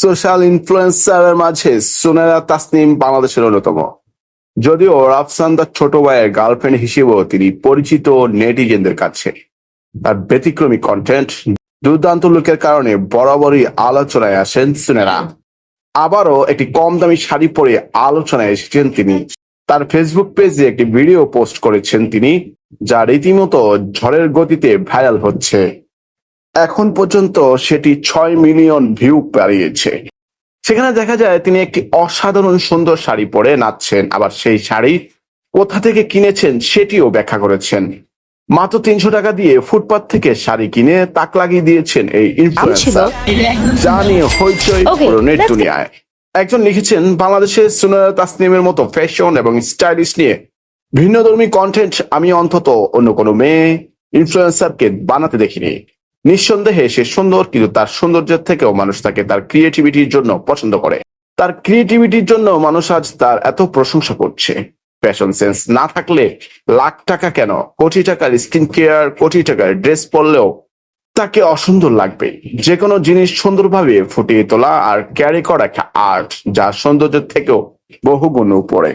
Social ইনফ্লুয়েন্সারের মাঝে সুনেরা তাসনিম বাংলাদেশের অন্যতম। যদিও রাফসান্দার ছোট ভাইয়ের গার্লফ্রেন্ড হিসেবেও তিনি পরিচিত নেটিজেনদের কাছে। তার ব্যতিক্রমী কন্টেন্ট দুর্দান্ত লুকের কারণে বরাবরই আলোচনায় আসেন সুনেরা। আবারও একটি কম দামি শাড়ি পরে আলোচনায় এসেছেন তিনি। তার ফেসবুক পেজে একটি ভিডিও পোস্ট করেছেন তিনি, যা রীতিমতো ঝড়ের গতিতে ভাইরাল হচ্ছে। এখন পর্যন্ত সেটি ছয় মিলিয়ন ভিউ পেরিয়েছে। সেখানে দেখা যায় তিনি একটি অসাধারণ সুন্দর শাড়ি পরে নাচছেন আবার সেই শাড়ি কোথা থেকে কিনেছেন সেটিও ব্যাখ্যা করেছেন। মাত্র তিনশো টাকা দিয়ে ফুটপাত থেকে শাড়ি কিনে তাক লাগিয়ে দিয়েছেন এই ইনফ্লুয়েন্সার যা নিয়ে হইচই Okay, পুরো নেট দুনিয়ায়। একজন লিখেছেন বাংলাদেশের সুনয়রা তাসনিমের মতো ফ্যাশন এবং স্টাইলিশ নিয়ে ভিন্নধর্মী কন্টেন্ট আমি অন্তত অন্য কোনো মেয়ে ইনফ্লুয়েন্সারকে বানাতে দেখিনি। নিঃসন্দেহে সে সুন্দর, কিন্তু তার সৌন্দর্যের থেকেও মানুষ তাকে তার ক্রিয়েটিভিটির জন্য পছন্দ করে। তার ক্রিয়েটিভিটির জন্য মানুষ আজ তার এত প্রশংসা করছে। ফ্যাশন সেন্স না থাকলে লাখ টাকা কেন? কোটি টাকার স্কিন কেয়ার কোটি টাকার ড্রেস পরলেও তাকে অসুন্দর লাগবে। যে কোনো জিনিস সুন্দরভাবে ফুটিয়ে তোলা আর ক্যারি করা একটা আর্ট যা সৌন্দর্যের থেকেও বহুগুণ উপরে।